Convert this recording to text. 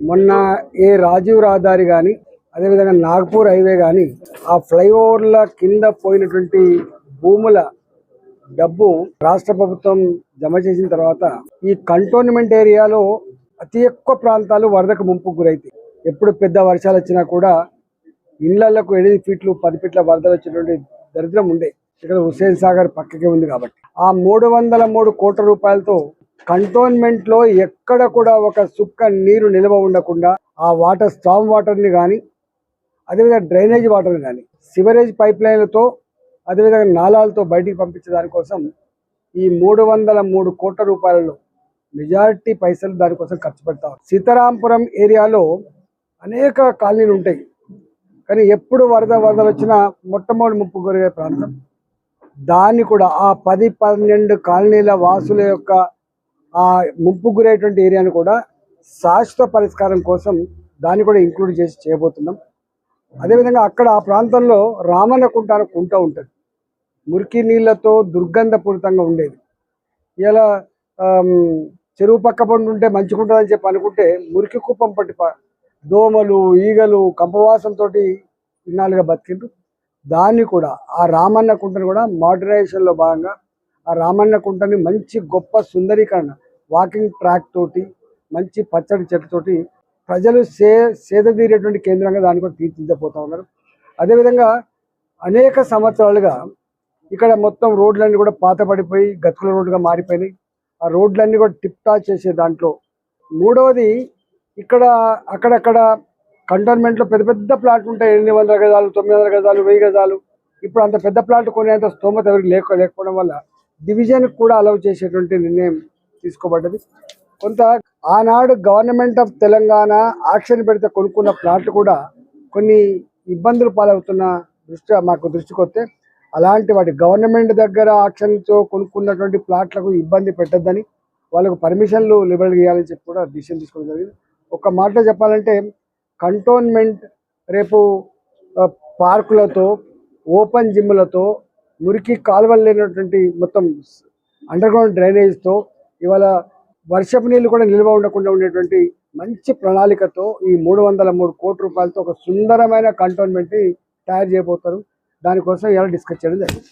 మొన్న ఏ రాజీవ్ రహదారి కానీ అదేవిధంగా నాగ్పూర్ హైవే కానీ ఆ ఫ్లైఓవర్ల కింద పోయినటువంటి భూముల డబ్బు రాష్ట్ర ప్రభుత్వం జమ చేసిన తర్వాత ఈ కంటోన్మెంట్ ఏరియాలో అతి ఎక్కువ ప్రాంతాలు వరదకు ముంపుకు గురైతాయి. ఎప్పుడు పెద్ద వర్షాలు వచ్చినా కూడా ఇళ్ళకు ఎనిమిది ఫీట్లు పది ఫీట్ల వరదలు వచ్చేటువంటి దరిద్రం ఉండే. ఇక్కడ హుస్సేన్ సాగర్ పక్కకే ఉంది కాబట్టి. ఆ మూడు వందల మూడు కోట్ల రూపాయలతో కంటోన్మెంట్లో ఎక్కడ కూడా ఒక సుక్క నీరు నిల్వ ఉండకుండా ఆ వాటర్ స్టామ్ వాటర్ని కానీ అదేవిధంగా డ్రైనేజ్ వాటర్ని కానీ సివరేజ్ పైప్ లైన్లతో అదేవిధంగా నాలాలతో బయటికి పంపించే దానికోసం ఈ మూడు వందల మూడు కోట్ల రూపాయలలో మెజారిటీ పైసలు దానికోసం ఖర్చు పెడతాం సీతారాంపురం ఏరియాలో అనేక కాలనీలు ఉంటాయి. కానీ ఎప్పుడు వరద వరదలు వచ్చినా మొట్టమొదటి ముప్పు గురే ప్రాంతం. దాన్ని కూడా ఆ పది పన్నెండు కాలనీల వాసుల యొక్క ఆ ముంపు గురైనటువంటి ఏరియాను కూడా శాశ్వత పరిష్కారం కోసం దాన్ని కూడా ఇంక్లూడ్ చేసి చేయబోతున్నాం. అదేవిధంగా అక్కడ ఆ ప్రాంతంలో రామన్న కుంట కుంట ఉంటుంది. మురికి నీళ్ళతో దుర్గంధపూరితంగా ఉండేది. ఇలా చెరువు పక్క పండు ఉంటే మంచిగా ఉంటుందని చెప్పి అనుకుంటే మురికి కుప్పం పట్టి దోమలు ఈగలు కంపవాసంతో ఇన్నాళ్ళుగా బతికిండ్రు. దాన్ని కూడా ఆ రామన్న కుంటను కూడా మోడర్నైజేషన్లో భాగంగా ఆ రామన్న కుంటని మంచి గొప్ప సుందరీకరణ. వాకింగ్ ట్రాక్ తోటి మంచి పచ్చడి చెట్లతోటి ప్రజలు సే సేద తీరేటువంటి కేంద్రంగా దాన్ని కూడా తీర్చిదిద్దపోతా ఉన్నారు. అదేవిధంగా అనేక సంవత్సరాలుగా ఇక్కడ మొత్తం రోడ్లన్నీ కూడా పాత పడిపోయి గతుకుల రోడ్డుగా మారిపోయినాయి. ఆ రోడ్లన్నీ కూడా టిప్టా చేసే దాంట్లో. మూడవది ఇక్కడ అక్కడక్కడ కంటోన్మెంట్లో పెద్ద పెద్ద ప్లాట్లు ఉంటాయి. ఎనిమిది వందల గజాలు తొమ్మిది వందల గజాలు వెయ్యి గజాలు. ఇప్పుడు అంత పెద్ద ప్లాట్ కొనేంత స్తోమత ఎవరికి లేక లేకపోవడం వల్ల డివిజన్ కూడా అలౌ చేసేటువంటి నిర్ణయం తీసుకోబడ్డది. కొంత ఆనాడు గవర్నమెంట్ ఆఫ్ తెలంగాణ ఆక్షన్ పెడితే కొనుక్కున్న ప్లాట్లు కూడా కొన్ని ఇబ్బందులు పాలవుతున్న దృష్ట్యా మాకు దృష్టికి వస్తే అలాంటి వాటి గవర్నమెంట్ దగ్గర ఆక్షన్తో కొనుక్కున్నటువంటి ప్లాట్లకు ఇబ్బంది పెట్టద్దని వాళ్ళకు పర్మిషన్లు లిబరల్ చేయాలని చెప్పి కూడా డిసిషన్ తీసుకోవడం జరిగింది. ఒక మాటలో చెప్పాలంటే కంటోన్మెంట్ రేపు పార్కులతో ఓపెన్ జిమ్లతో మురికి కాలువలు లేనటువంటి మొత్తం అండర్ గ్రౌండ్ డ్రైనేజ్తో ఇవాళ వర్షపు నీళ్ళు కూడా నిల్వ ఉండకుండా ఉండేటువంటి మంచి ప్రణాళికతో ఈ మూడు వందల మూడు కోట్ల రూపాయలతో ఒక సుందరమైన కంటోన్మెంట్ తయారు చేయబోతారు దానికోసం ఇలా డిస్కస్ చేయడం జరిగింది.